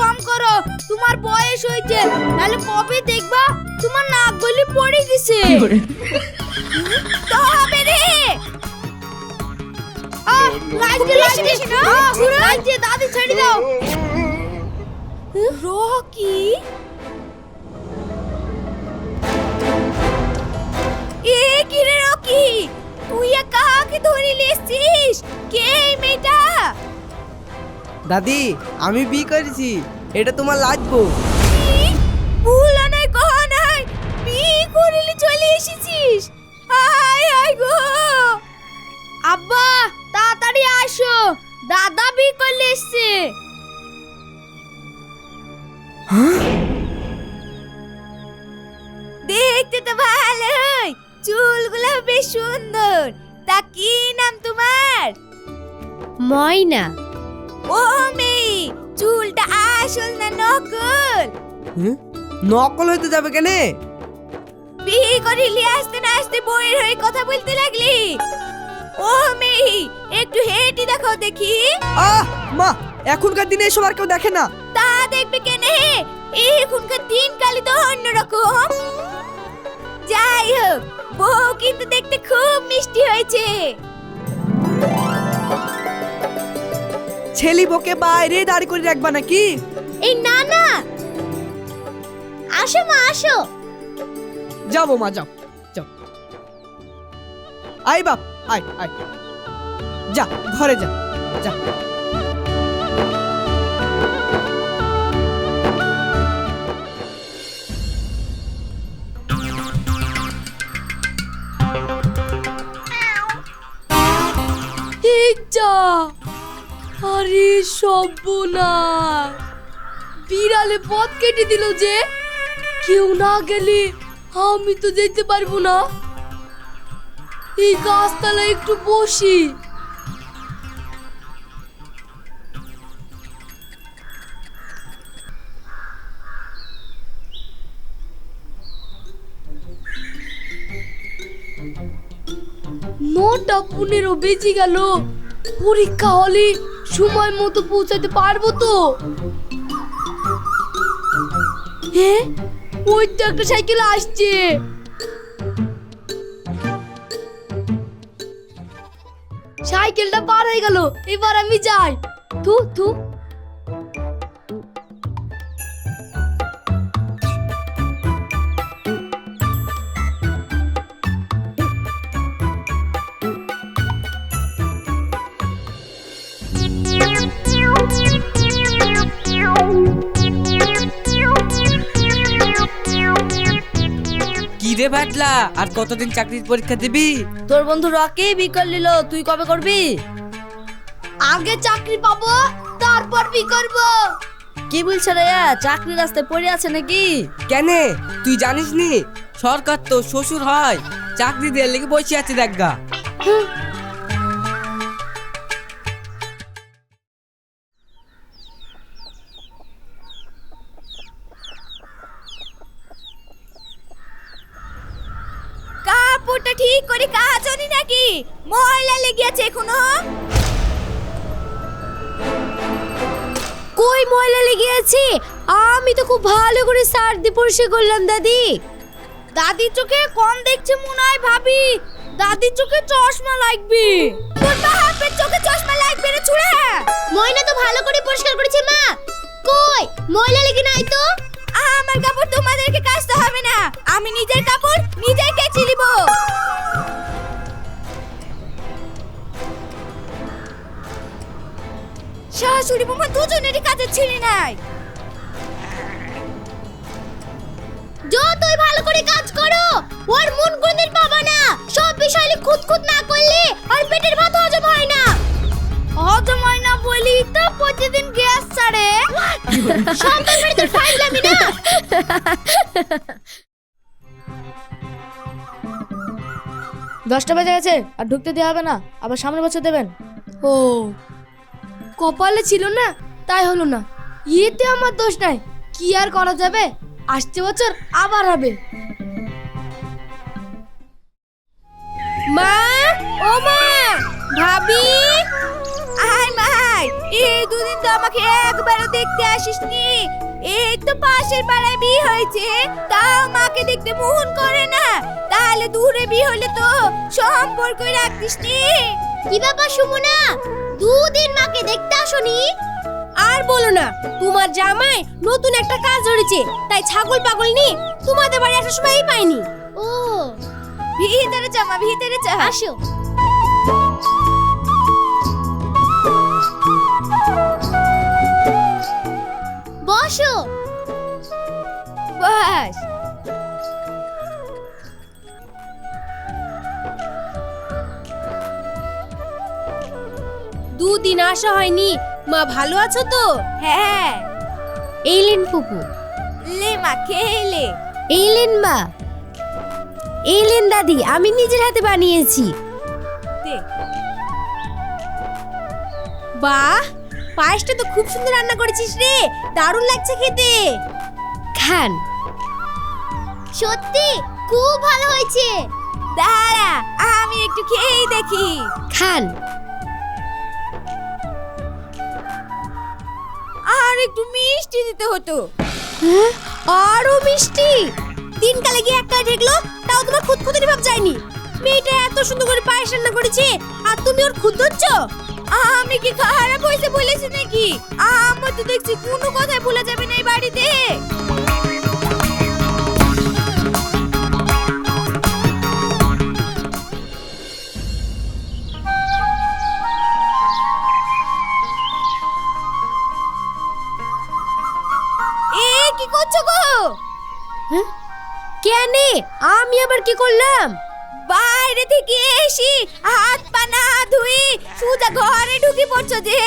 কম করো তোমার বয়স হয়েছে নাহলে কবে দেখবা? তোমার নাক গলি পড়ে গেছে। তো হবে রে। আহ লাগছে লাগছে আহ, লাগছে দাদি ছেড়ে দাও। রকি এ কি রে রকি? তুই এ কাকে ধরে কে এই মেয়েটা? দাদি আমি বি করেছি। এটা তোমার লাগবো? ভুল নাই কহ নাই। বিয়ে করিলে চলে এসেছিস। আয় আয় গো। আব্বা তাড়াতাড়ি আসো। দাদা বিয়ে করলে এসছে। দেখতে তো ভালোই। চুলগুলো বেশ সুন্দর। তা কি নাম তোমার? ময়না। ও মেয়ে চুলটা আসল না নকল? নকল হইতে যাবে কেনে? বিয়ে করে নিয়ে আসতে না আসতে বইয়ের হয়ে কথা বলতে লাগলি? ও মেয়ে একটু হেঁটে দেখো দেখি। আহ মা এখনকার দিনে এসব আর কেউ দেখে না। তা দেখবে কেনে? এখনকার দিন কালি তো অন্যরকম। যাই হোক বউ কিন্তু দেখতে খুব মিষ্টি হয়েছে। ছেলি বকে বাইরে দাঁড়ি করে রাখবা নাকি? এই না না। আসো মা আসো। যাব মা যাও যাও। আই বাপ আয় আয়। যা ঘরে যা যা। যা। আরে সর্বনাশ। বিড়ালে পথ কেটে দিল যে। কেউ না গেলে আমি তো যেতে পারব না। এই গাছতলায় একটু বসি। নটা পনেরো বেজে গেল। পরীক্ষা হলে সময় মতো পৌঁছাতে পারব তো? হে, ওই তো একটা সাইকেল আসছে। সাইকেলটা পার হয়ে গেল, এবার আমি যাই। থু থু। কি রে ভাটলা? আর কতদিন চাকরির পরীক্ষা দিবি? তোর বন্ধু রকি বিকল নিল তুই কবে করবি? আগে চাকরি পাবো তারপর বি করব। কি বলছ রে চাকরি রাস্তায় পড়ে আছে নাকি? কেনে? তুই জানিস নি সরকার তো শ্বশুর হয় চাকরি দেওয়ার লেগে বসে আছে দেখগা করে কাচনি নাকি ময়লা লেগে আছে এখনও। কই ময়লা লেগে আছে? আমি তো খুব ভালো করে সার দিয়ে পরিষ্কার করলাম দাদি। দাদির চোখে কম দেখছে মনে হয় ভাবি। দাদির চোখে চশমা লাগবে। তোর বাপের চোখে চশমা লাগবে রে ছুড়ে। ময়না তো ভালো করে পরিষ্কার করেছে মা। কই? ময়লা লেগে নাই তো? আমার কাপড় তোমাদেরকে কাচতে হবে না। আমি নিজের কাপড় নিজেই কেচে নিব। শাশুড়ি বৌমা দুজনেরই কাজের ছেলে নাই। যতই ভালো করে কাজ করো, ওর মন কোনদিন পাবা না। সব বিষয়ে খুদ না করলে আর পেটের ভাত হজম হয় তো প্রতিদিন গ্যাস ছাড়ে? তোর ফাইজলামি না? দশটা বেজে গেছে আর ঢুকতে দেওয়া হবে না। আবার সামনের বছর দেবেন। ও কপালে ছিল না তাই হলো না। ইয়েতে আমার দোষ নাই। কি আর করা যাবে? আসছে বছর আবার হবে। মা? ও মা! ভাবি? এই দুদিন তো আমাকে একবারও দেখতে আসিসনি। এই তো পাশের পাড়ায় বিয়ে হয়েছে তাও মাকে দেখতে মন করে না। তাহলে দূরে বিয়ে হলে তো সম্পর্ক রাখতিস নি কি ব্যাপার সুমনা? দুদিন মাকে দেখতে আসনি? আর বলো না তোমার জামাই নতুন একটা কাজ ধরেছে তাই ছাগল পাগল নি তোমাদের বাড়ি আসার সময়ই পাইনি। ও। ভিতরে চা মা ভিতরে চা। আসো। বসো। বস। দুদিন আসা হয়নি। মা ভালো আছো তো? হ্যাঁ। এইলেন ফুপু। লে মা খেলে এইলেন মা। এইলেন দাদি আমি নিজের হাতে বানিয়েছি। বাহ! পায়েসটা তো খুব সুন্দর রান্না করেছিস রে। দারুণ লাগছে খেতে। খান। সত্যি? খুব ভালো হয়েছে। দাঁড়া আমি একটু খেয়েই দেখি। খান। আর একটু মিষ্টি দিতে হতো। আরও মিষ্টি? দিনকালে গিয়ে একটা ঠেকলো তাও তোমার খুদ খুদের ভাব যায়নি। মেয়েটা এত সুন্দর করে পায়েস রান্না করেছে আর তুমি ওর খুদ ধরছ? আমি কি খারাপ হয়েছে বলেছি নাকি? আমার তো দেখছি কোনো কথাই ভুলা যাবে না এই বাড়িতে। কি করছ গো? কেনে? আমি আবার কি করলাম? বাইরে থেকে এসি হাত পা না ধুই সুজা ঘরে ঢুকে পড়ছো যে?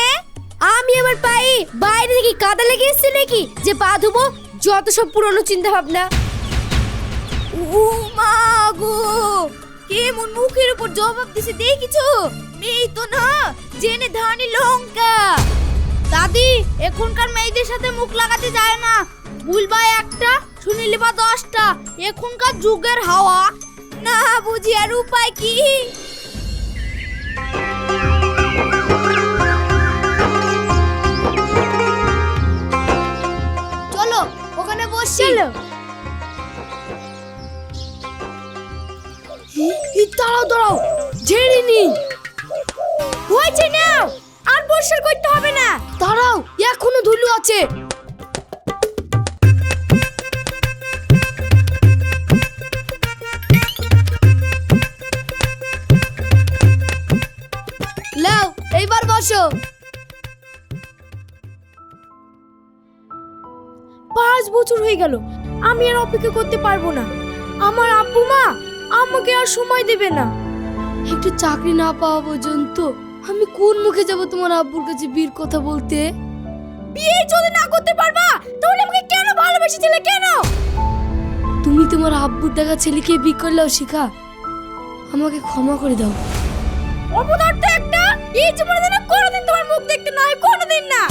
আমি আমার পাই বাইরে থেকে কাদা লেগে এসছে নাকি? যে পা ধুবো, যত সব পুরনো চিন্তা ভাবনা ও মা গো! কেমন মুখের উপর জবাব দিছে দেখিছো? মেয়ে তো না, জেনে ধানি লঙ্কা। দাদি, এখনকার মেয়েদের সাথে মুখ লাগাতে যায় না। ভুলবা একটা, শুনিলি বা দশটা। এখনকার যুগের হাওয়া। না বুঝি আর উপায় কি? চলো ওখানে বসছি চলো। দাঁড়াও দাঁড়াও ঝেড়ে নি হয়েছে নাও আর পরিষ্কার করতে হবে না। দাঁড়াও এখনও ধুলো আছে। বছর হয়ে গেল আমি আর অপেক্ষা করতে পারব না। আমার আব্বু মা আমাকে আর সময় দেবে না। একটু চাকরি না পাওয়া পর্যন্ত আমি কোন মুখে যাব তোমার আব্বুর কাছে বীর কথা বলতে? বিয়ে যদি না করতে পারবা তাহলে আমাকে কেন ভালোবেসেছিলে কেন? তুমি তোমার আব্বুর দেখা ছেলেকে বিয়ে করলেও শিখা। আমাকে ক্ষমা করে দাও। অপদার্থ একটা এই জীবনে যেন কোনোদিন তোমার মুখ দেখতে নয় কোনোদিন না।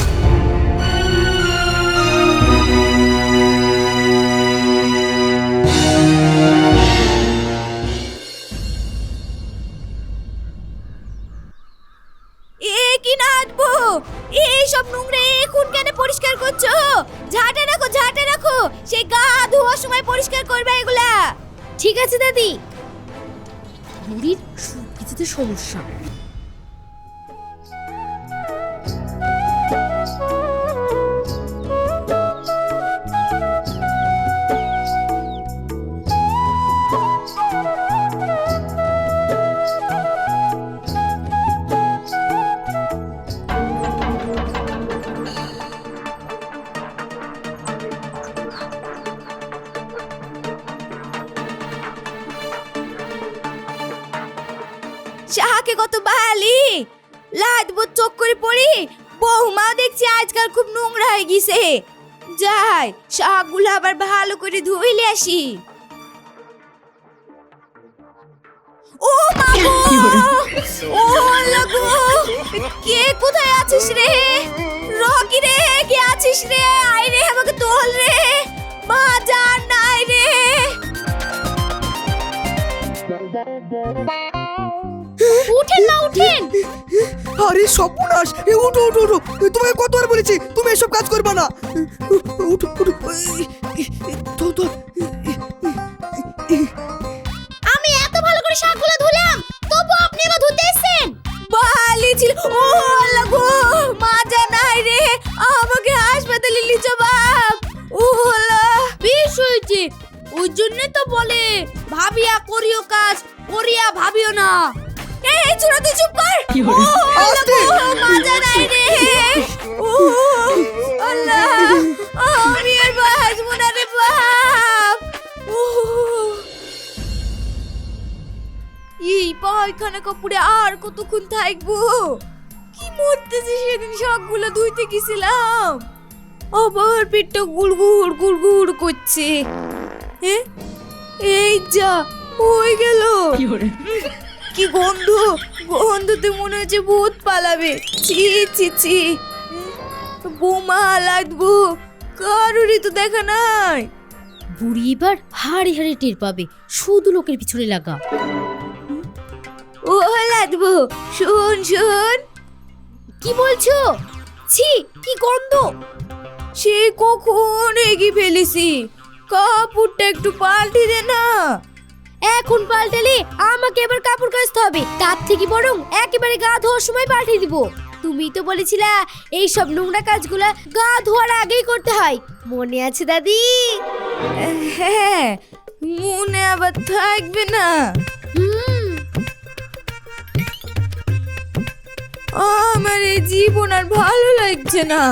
এইসব নোংরা এখন কেন পরিষ্কার করছ? ঝাঁটে রাখো ঝাঁটে রাখো। সেই গা ধোয়ার সময় পরিষ্কার করবে এগুলা। ঠিক আছে, দাদি। বুড়ির সব কিছুতে সমস্যা। শাহাকে কত বালি লাদ বুত চোখ করে পড়ি বৌমা দেখছি আজকাল খুব নোংরা হয়ে গেছে। যাই, শাকগুলো আবার ভালো করে ধুইলে আসি। ও মা ও আল্লাহ কে কোথায় আছিস রে? রকি রে, কে আছিস রে? আয় রে আমাকে তোল রে! মা জান নাই রে! উঠেন না উঠেন। আরে সর্বনাশ এ উঠো উঠো উঠো। তোমাকে কতবার বলেছি তুমি এসব কাজ করবে না। উঠো উঠো ধর। আমি এত ভালো করে শাকগুলো ধুলাম তবু আপনি এবার ধুতে এসেছেন? বালি ছিল। ও আল্লাহ গো মাজা নাই রে আমাকে হাসপাতালে লিচো বাপ ও আল্লাহ। বিষ হয়েছে ওই জন্য তো বলে ভাবিয়া করিও কাজ করিয়া ভাবিও না। এই ছোড়া তুই চুপ কর আস্তে। নাই রে ও আল্লাহ আমি আর বাঁচবো না রে বাপ এই পায়খানা কাপড়ে আর কতক্ষণ থাকব কি মরতেছে সেদিন সবগুলো ধুইতে গেছিলাম আবার পেটটা গুড়গুড় গুড়গুড় করছে এ? এই যা হয়ে গেল উম, কি গন্ধ? গন্ধতে মনে হচ্ছে ভূত পালাবে। ছি ছি ছি। বোমা লাগবো কারোরই তো দেখা নাই। বুড়ি এবার হাড়ি হাড়ি টের পাবে শুধু লোকের পিছনে লাগা। ও লাগবো শোন শোন। কি বলছো? ছি কি গন্ধ? সে কখন এগিয়ে ফেলেছি? কাপড়টা একটু পাল্টে দে না। এখন পাল্টালে আমাকে এবার কাপড় কাচতে হবে। তার থেকে বরং একেবারে গা ধোয়ার সময় পাল্টে দিব। তুমি তো বলেছিলা এই সব নোংরা কাজগুলা গা ধোয়ার আগেই করতে হয়। মনে আছে দাদি? হ্যাঁ মনে আবার থাকবে না। আমার এই জীবন আর ভালো লাগছে না।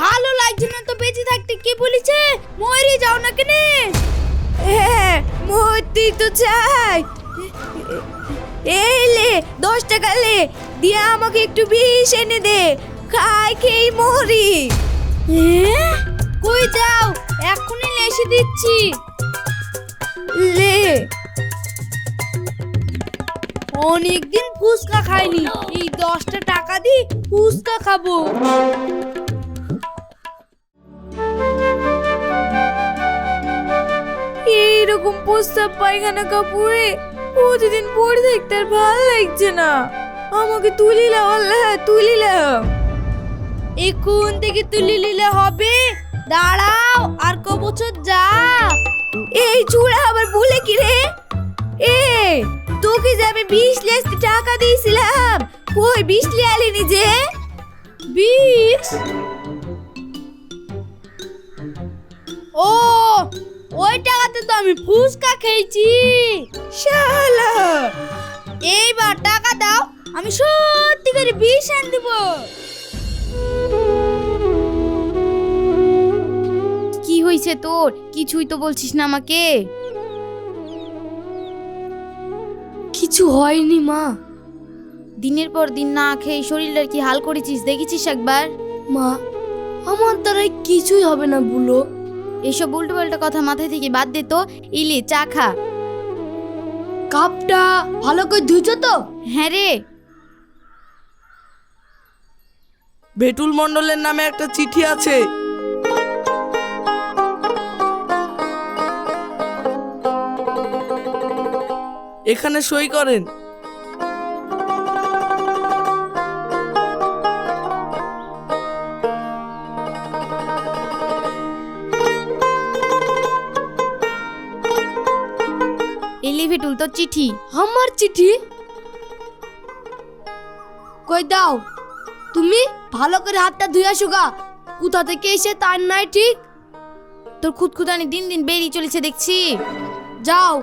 ভালো লাগছে না তো বেঁচে থাকতে কে বলেছে? মরে যাও না কেনে। হ্যাঁ মরতেই তো চাই। এই লে, দশ টাকা লে, দিয়ে আমাকে একটু বিষ এনে দে। খাই খেয়ে মরি। কই যাও এখনই এসে দিচ্ছি। লে। অনেকদিন ফুচকা খাইনি। এই দশটা টাকা দি ফুচকা খাব। এইরকম প্রস্তাব পায়খানা কাপড়ে প্রতিদিন পরে দেখতে আর ভালো লাগছে না। আমাকে তুলিলাম আল্লাহ তুলিলাম এখন থেকে তুলি নিলে হবে। দাঁড়াও আর ক বছর যা। এই চূড়া আবার বলে কি রে? এ তোকে যে আমি বিশ লেস টাকা দিয়েছিলাম কই বিশ লিয়ালি নিজে? বিশ? ও ওই টাকাতে তো আমি ফুচকা খেয়েছি। শালা! এইবার টাকা দাও আমি সত্যি করে বিষ এনে দিব। কি হয়েছে তোর? কিছুই তো বলছিস না আমাকে। কিছু হয়নি মা। দিনের পর দিন না খেয়ে শরীরটার কি হাল করেছিস? দেখেছিস একবার? মা আমার দ্বারাই কিছুই হবে না বুলো। এসব উল্টো পাল্টা কথা মাথায় থেকে বাদ দে তো। ইলি চা খা। কাপটা ভালো করে ধুইছো তো? হ্যাঁ রে। ভেটুল মণ্ডলের নামে একটা চিঠি আছে। এখানে সই করেন। ভেটুল তোর চিঠি। আমার চিঠি? কই দাও। তুমি ভালো করে হাতটা ধুয়ে আসো গা। কোথা থেকে এসে তার নাই ঠিক? তোর খুদখুদানি দিন দিন বেরিয়ে চলেছে দেখছি। যাও।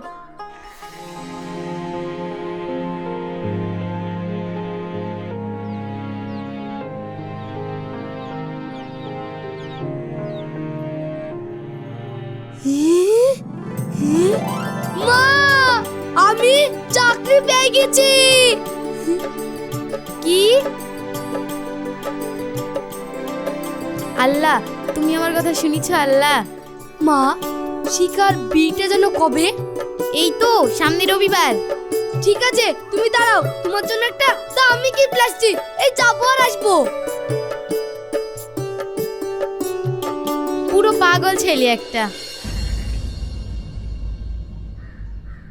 মা! আমি চাকরি পেয়ে গেছি। কি? আল্লাহ, তুমি আমার কথা শুনিছ আল্লাহ? মা, শিকার বিটা যেন কবে? এই তো, সামনে রবিবার। ঠিক আছে, তুমি দাঁড়াও, তোমার জন্য একটা দামি কি প্লাস্টিক এই যাব আর আসব। পুরো পাগল ছেলে একটা।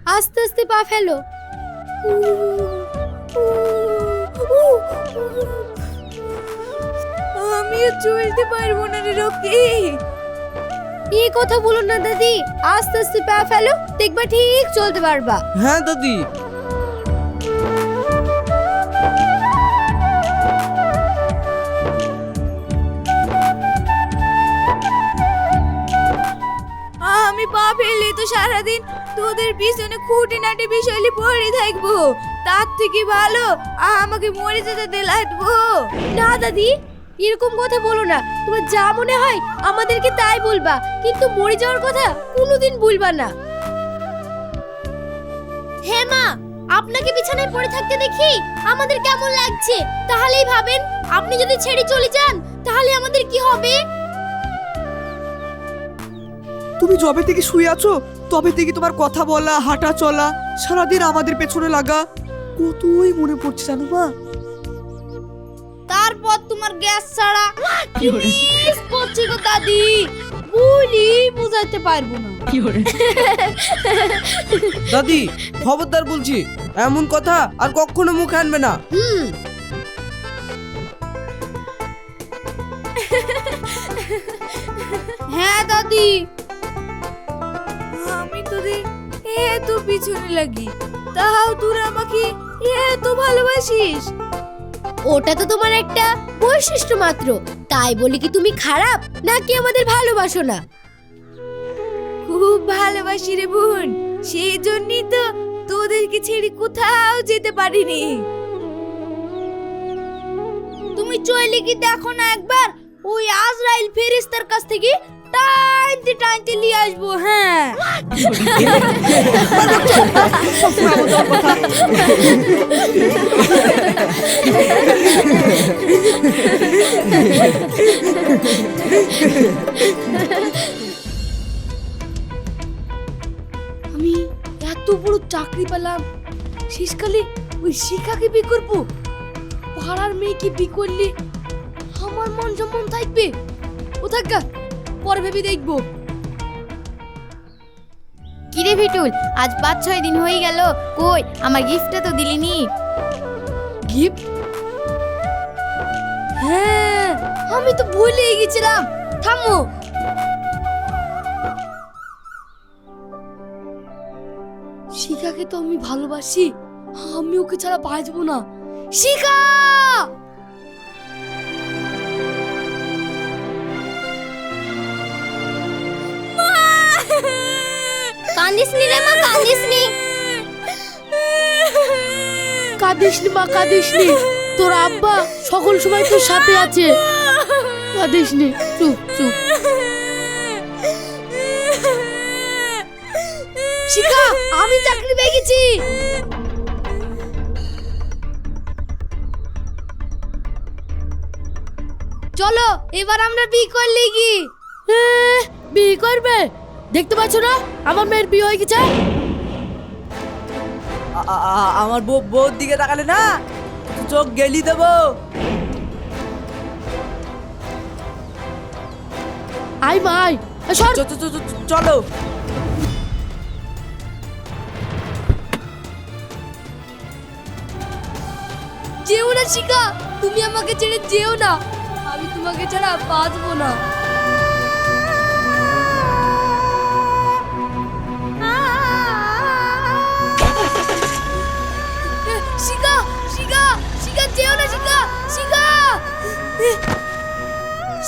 আস্তে আস্তে পা ফেলো। আমিও চলতে পারব না রে রকি। এই কথা বলো না দাদি আস্তে আস্তে পা ফেলো দেখবা ঠিক চলতে পারবা। হ্যাঁ দাদি। আমি পা ফেললে তো সারাদিন। তোদের পিছনে খুঁটিনাটি বিষয়লি পড়ে থাকব। তার থেকে ভালো আমাকে মরে যেতে দে লাগবো। না, দাদি, এরকম কথা বলো না। তোমার যা মনে হয় আমাদেরকে তাই বলবা। কিন্তু মরে যাওয়ার কথা কোনোদিন বলবা না। হ্যাঁ মা, আপনাকে বিছানায় পড়ে থাকতে দেখি আমাদের কেমন লাগছে। তাহলেই ভাবেন, আপনি যদি ছেড়ে চলে যান, তাহলে আমাদের কি হবে? তুমি জবে থেকে শুয়ে আছো? তবে থেকে তোমার কথা বলা হাঁটা চলা সারাদিন আমাদের পেছনে লাগা। কতই মনে পড়ছে জানো মা? তারপর তোমার গ্যাস ছাড়া কি মিস করছি গো দাদি? বলি বুঝাইতে পারব না। দাদি খবরদার বলছি এমন কথা আর কখনো মুখে আনবে না। হুম। হ্যাঁ দাদি এত পিছনে লাগি। তাও তোরা আমাকে এত ভালোবাসিস। ওটা তো তোমার একটা বৈশিষ্ট্য মাত্র। তাই বলি কি তুমি খারাপ নাকি আমাদের ভালোবাসো না? খুব ভালোবাসি রে বোন সেই জন্যই তো তোদেরকে ছেড়ে কোথাও যেতে পারিনি। তুমি চলে কি দেখো না একবার ওই আজরাইল ফেরেস্তার কাছ থেকে টাইনতে টাইনতে নিয়ে আসব হ্যাঁ। আমি এত বড় চাকরি পেলাম, শেষকালে ওই শিখাকে বিয়ে করব। পাড়ার মেয়েকে বিয়ে করলে আমার মন সম্মান থাকবে, ও থাকা পরে ভেবে দেখব। কিরে ভিটুল আজ পাঁচ ছয় দিন হয়ে গেল। কই আমার গিফটটা তো দিলিনি। গিফট? হ্যাঁ আমি তো ভুলে গেছিলাম। থামো। শিখাকে তো আমি ভালোবাসি। আমি ওকে ছাড়া বাঁচবো না। শিখা! কান্দিস নি রে মা কান্দিস নি কাঁদিস নি মা কাঁদিস নি তোর আব্বা সকল সময় তোর সাথে আছে। কাঁদিস নি চুপ চুপ। শিখা আমি চাকরি পেয়ে গেছি। চলো এবার আমরা বিয়ে করলে কি? বিয়ে করবে? দেখতে পাচ্ছ না? আমার মেয়ের বিয়ে হয়ে গেছে। আমার বউ বউর দিকে তাকালে না? চোখ গেলি দেবো। আই মাই চলো। যেও না শিখা তুমি আমাকে ছেড়ে যেও না। আমি তোমাকে ছাড়া বাঁচবো না।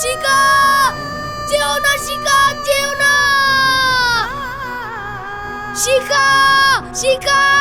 শিখা যেও না শিখা যেও না শিখা শিখা